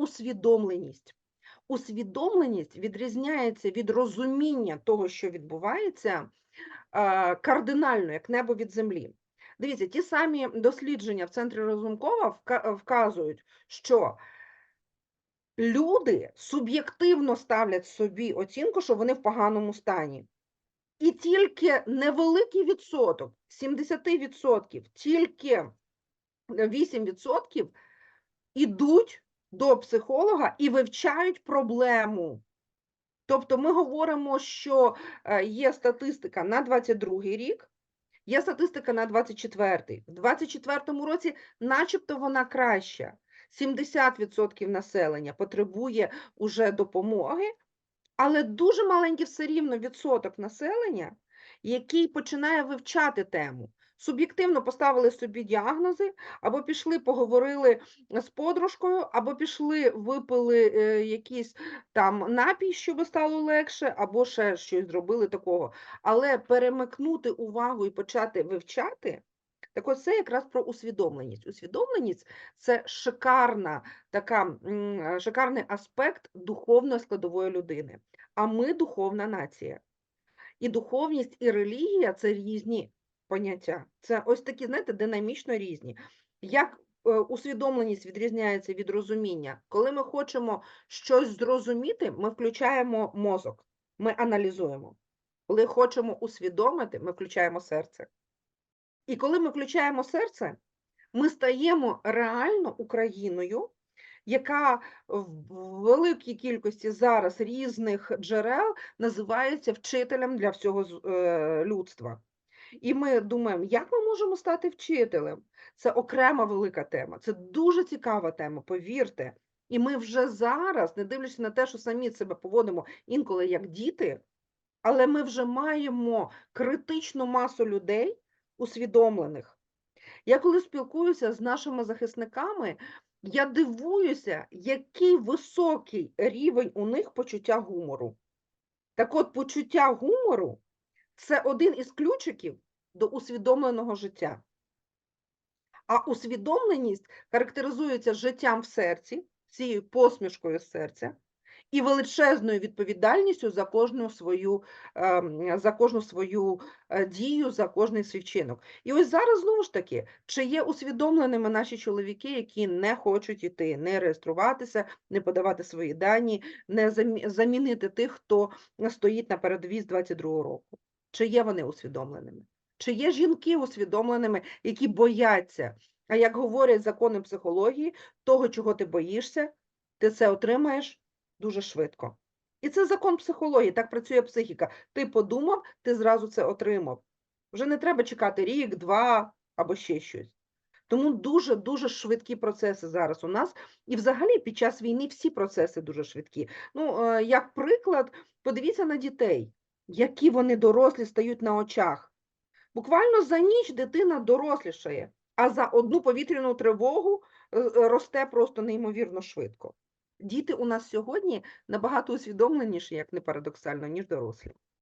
усвідомленість. Усвідомленість відрізняється від розуміння того, що відбувається, е, кардинально, як небо від землі. Дивіться, ті самі дослідження в центрі Разумкова вка- вказують, що люди суб'єктивно ставлять собі оцінку, що вони в поганому стані. І тільки невеликий відсоток, 70%, тільки 8% ідуть до психолога і вивчають проблему. Тобто ми говоримо, що е, є статистика на 22 рік, є статистика на 24. В 24 році начебто вона краща. 70% населення потребує уже допомоги, але дуже маленький все рівно відсоток населення, який починає вивчати тему. Суб'єктивно поставили собі діагнози, або пішли, поговорили з подружкою, або пішли, випили е, якийсь там напій, щоб стало легше, або ще щось зробили такого. Але перемикнути увагу і почати вивчати, так от це якраз про усвідомленість. Усвідомленість це шикарна така, шикарний аспект духовної складової людини. А ми духовна нація. І духовність, і релігія це різні поняття. Це ось такі, знаєте, динамічно різні. Як е, усвідомленість відрізняється від розуміння? Коли ми хочемо щось зрозуміти, ми включаємо мозок, ми аналізуємо. Коли хочемо усвідомити, ми включаємо серце. І коли ми включаємо серце, ми стаємо реально Україною, яка в великій кількості зараз різних джерел називається вчителем для всього е, людства. І ми думаємо, як ми можемо стати вчителем? Це окрема велика тема, це дуже цікава тема, повірте. І ми вже зараз, не дивлячись на те, що самі себе поводимо інколи як діти, але ми вже маємо критичну масу людей усвідомлених. Я коли спілкуюся з нашими захисниками, я дивуюся, який високий рівень у них почуття гумору. Так от, почуття гумору це один із ключиків до усвідомленого життя. А усвідомленість характеризується життям в серці, цією посмішкою серця, і величезною відповідальністю за кожну свою, ем, за кожну свою е, дію, за кожний свій вчинок. І ось зараз знову ж таки, чи є усвідомленими наші чоловіки, які не хочуть іти, не реєструватися, не подавати свої дані, не замі- замінити тих, хто стоїть на передовій з 22 року? Чи є вони усвідомленими? Чи є жінки усвідомленими, які бояться? А як говорять закони психології, того, чого ти боїшся, ти це отримаєш дуже швидко. І це закон психології, так працює психіка. Ти подумав, ти зразу це отримав. Вже не треба чекати рік, два або ще щось. Тому дуже-дуже швидкі процеси зараз у нас. І взагалі під час війни всі процеси дуже швидкі. Ну, е, як приклад, подивіться на дітей, які вони дорослі стають на очах. Буквально за ніч дитина дорослішає, а за одну повітряну тривогу е, е, росте просто неймовірно швидко. Діти у нас сьогодні набагато усвідомленіші, як не парадоксально, ніж дорослі.